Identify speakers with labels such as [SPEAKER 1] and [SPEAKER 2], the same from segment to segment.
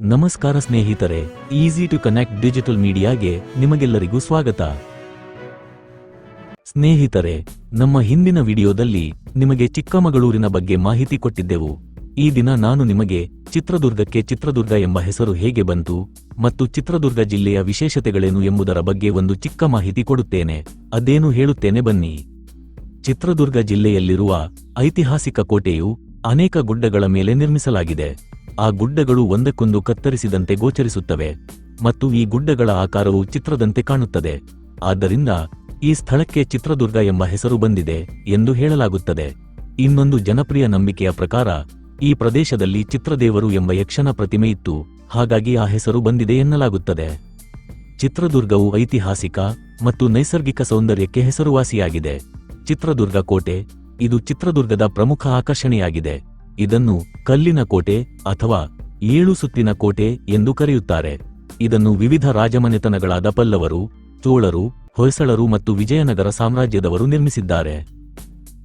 [SPEAKER 1] ನಮಸ್ಕಾರ ಸ್ನೇಹಿತರೆ easy to connect digital ಮೀಡಿಯಾಗೆ ನಿಮಗೆಲ್ಲರಿಗೂ ಸ್ವಾಗತ. ಸ್ನೇಹಿತರೆ, ನಮ್ಮ ಹಿಂದಿನ ವಿಡಿಯೋದಲ್ಲಿ ನಿಮಗೆ ಚಿಕ್ಕಮಗಳೂರಿನ ಬಗ್ಗೆ ಮಾಹಿತಿ ಕೊಟ್ಟಿದ್ದೆವು. ಈ ದಿನ ನಾನು ನಿಮಗೆ ಚಿತ್ರದುರ್ಗಕ್ಕೆ ಚಿತ್ರದುರ್ಗ ಎಂಬ ಹೆಸರು ಹೇಗೆ ಬಂತು ಮತ್ತು ಚಿತ್ರದುರ್ಗ ಜಿಲ್ಲೆಯ ವಿಶೇಷತೆಗಳೇನು ಎಂಬುದರ ಬಗ್ಗೆ ಒಂದು ಚಿಕ್ಕ ಮಾಹಿತಿ ಕೊಡುತ್ತೇನೆ. ಅದೇನು ಹೇಳುತ್ತೇನೆ ಬನ್ನಿ. ಚಿತ್ರದುರ್ಗ ಜಿಲ್ಲೆಯಲ್ಲಿರುವ ಐತಿಹಾಸಿಕ ಕೋಟೆಯು ಅನೇಕ ಗುಡ್ಡಗಳ ಮೇಲೆ ನಿರ್ಮಿಸಲಾಗಿದೆ. ಆ ಗುಡ್ಡಗಳು ಒಂದಕ್ಕೊಂದು ಕತ್ತರಿಸಿದಂತೆ ಗೋಚರಿಸುತ್ತವೆ ಮತ್ತು ಈ ಗುಡ್ಡಗಳ ಆಕಾರವು ಚಿತ್ರದಂತೆ ಕಾಣುತ್ತದೆ. ಆದ್ದರಿಂದ ಈ ಸ್ಥಳಕ್ಕೆ ಚಿತ್ರದುರ್ಗ ಎಂಬ ಹೆಸರು ಬಂದಿದೆ ಎಂದು ಹೇಳಲಾಗುತ್ತದೆ. ಇನ್ನೊಂದು ಜನಪ್ರಿಯ ನಂಬಿಕೆಯ ಪ್ರಕಾರ, ಈ ಪ್ರದೇಶದಲ್ಲಿ ಚಿತ್ರದೇವರು ಎಂಬ ಯಕ್ಷನ ಪ್ರತಿಮೆ ಇತ್ತು. ಹಾಗಾಗಿ ಆ ಹೆಸರು ಬಂದಿದೆ ಎನ್ನಲಾಗುತ್ತದೆ. ಚಿತ್ರದುರ್ಗವು ಐತಿಹಾಸಿಕ ಮತ್ತು ನೈಸರ್ಗಿಕ ಸೌಂದರ್ಯಕ್ಕೆ ಹೆಸರುವಾಸಿಯಾಗಿದೆ. ಚಿತ್ರದುರ್ಗ ಕೋಟೆ, ಇದು ಚಿತ್ರದುರ್ಗದ ಪ್ರಮುಖ ಆಕರ್ಷಣೆಯಾಗಿದೆ. ಇದನ್ನು ಕಲ್ಲಿನ ಕೋಟೆ ಅಥವಾ ಏಳು ಸುತ್ತಿನ ಕೋಟೆ ಎಂದು ಕರೆಯುತ್ತಾರೆ. ಇದನ್ನು ವಿವಿಧ ರಾಜಮನೆತನಗಳಾದ ಪಲ್ಲವರು, ಚೋಳರು, ಹೊಯ್ಸಳರು ಮತ್ತು ವಿಜಯನಗರ ಸಾಮ್ರಾಜ್ಯದವರು ನಿರ್ಮಿಸಿದ್ದಾರೆ.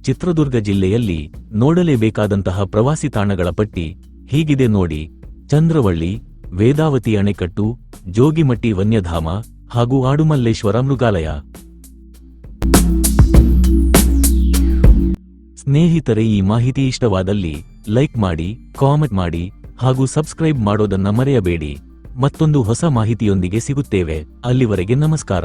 [SPEAKER 1] ಚಿತ್ರದುರ್ಗ ಜಿಲ್ಲೆಯಲ್ಲಿ ನೋಡಲೇಬೇಕಾದಂತಹ ಪ್ರವಾಸಿ ತಾಣಗಳ ಪಟ್ಟಿ ಹೀಗಿದೆ ನೋಡಿ. ಚಂದ್ರವಳ್ಳಿ, ವೇದಾವತಿ ಅಣೆಕಟ್ಟು, ಜೋಗಿಮಟ್ಟಿ ವನ್ಯಧಾಮ ಹಾಗೂ ಆಡುಮಲ್ಲೇಶ್ವರ ಮೃಗಾಲಯ. ಸ್ನೇಹಿತರೆ ಈ ಮಾಹಿತಿ ಇಷ್ಟವಾದಲ್ಲಿ ಲೈಕ್ ಮಾಡಿ ಕಾಮೆಂಟ್ ಮಾಡಿ ಹಾಗೂ ಸಬ್ಸ್ಕ್ರೈಬ್ ಮಾಡೋದನ್ನ ಮರೆಯಬೇಡಿ. ಮತ್ತೊಂದು ಹೊಸ ಮಾಹಿತಿಯೊಂದಿಗೆ ಸಿಗುತ್ತೇವೆ. ಅಲ್ಲಿವರೆಗೆ ನಮಸ್ಕಾರ.